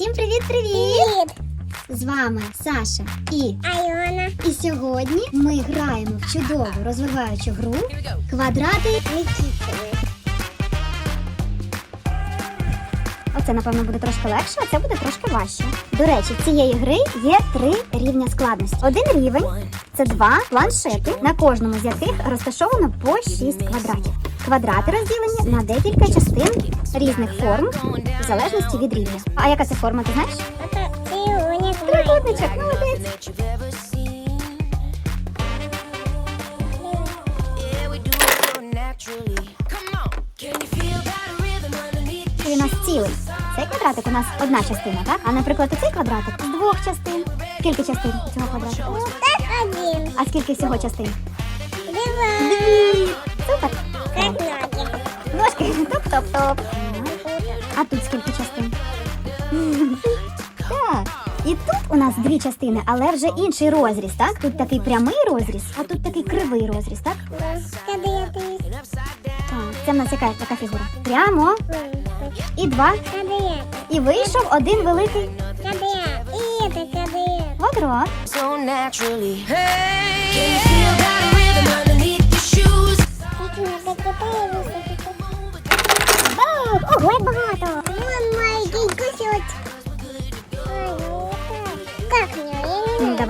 Всім привіт-привіт! Привіт! З вами Саша і. Альона. І сьогодні ми граємо в чудову розвиваючу гру квадрати. Нікітіни. Оце, напевно, буде трошки легше, а це буде трошки важче. До речі, в цієї гри є три рівня складності. Один рівень це два планшети, на кожному з яких розташовано по 6 квадратів. Квадрати розділені на декілька частин різних форм, в залежності від рівня. А яка це форма, ти знаєш? Трикутничок, молодець. Rhythm underneath? Він у нас цілий. Цей квадратик у нас одна частина, так? А наприклад, цей квадратик з двох частин. Скільки частин у цього квадратика? Ну один. А скільки всього частин? Два. Дві. Ноги. Ножки. Топ-топ-топ. А тут скільки частин? Так. І тут у нас дві частини, але вже інший розріз, так? Тут такий прямий розріз, а тут такий кривий розріз, так? Так. Це в нас яка така фігура? Прямо і два. І вийшов один великий Квадрат. Квадрат.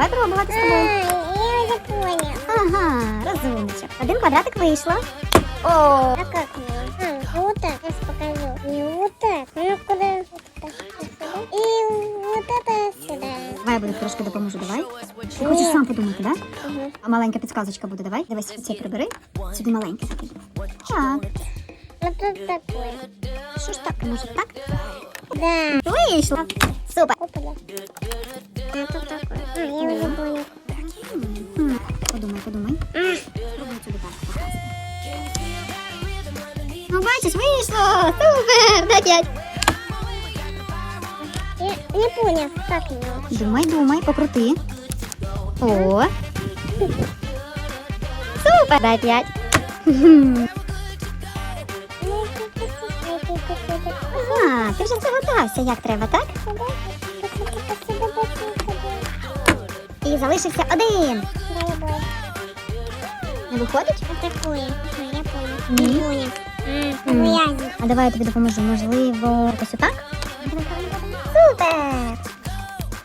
Давай пробувати з тобою. я уже понял. Ага, розумничок. Один квадратик вийшло. О, А как мне? А, вот так. Сейчас покажу. Вот так. Ну куда? Вот так. Сюда. И вот это сюда. давай я буду трошки допоможу, давай. Ти хочеш сам подумати, так? Мгм. А маленька підсказочка буде, давай. Дивись, це прибери. Сюди маленьке закинь. Так. Вот тут такой. Що ж так, може так? Да. Вийшло. Супер. Опа, А тут такой. Подумай, подумай. А, сюди так. Ну, бачиш, вийшло! Супер! Дай п'ять. я не понял, как его. Думай, думай, покрути. О. Супер! Дай п'ять. Ну. Ага, ти вже здогадався, як треба, так? І залишився один. Голубой. Не виходить? Атакує. я понял. Ні. Не понял. А, давай я тобі допоможу. Можливо, ось отак? Супер!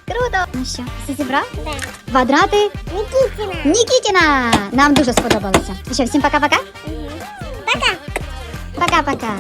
Круто! Ну що, все зібрав? Да. Квадрати Никитина. Нікітіна! Нам дуже сподобалося. І що, всім пока-пока? Пока. Пока-пока!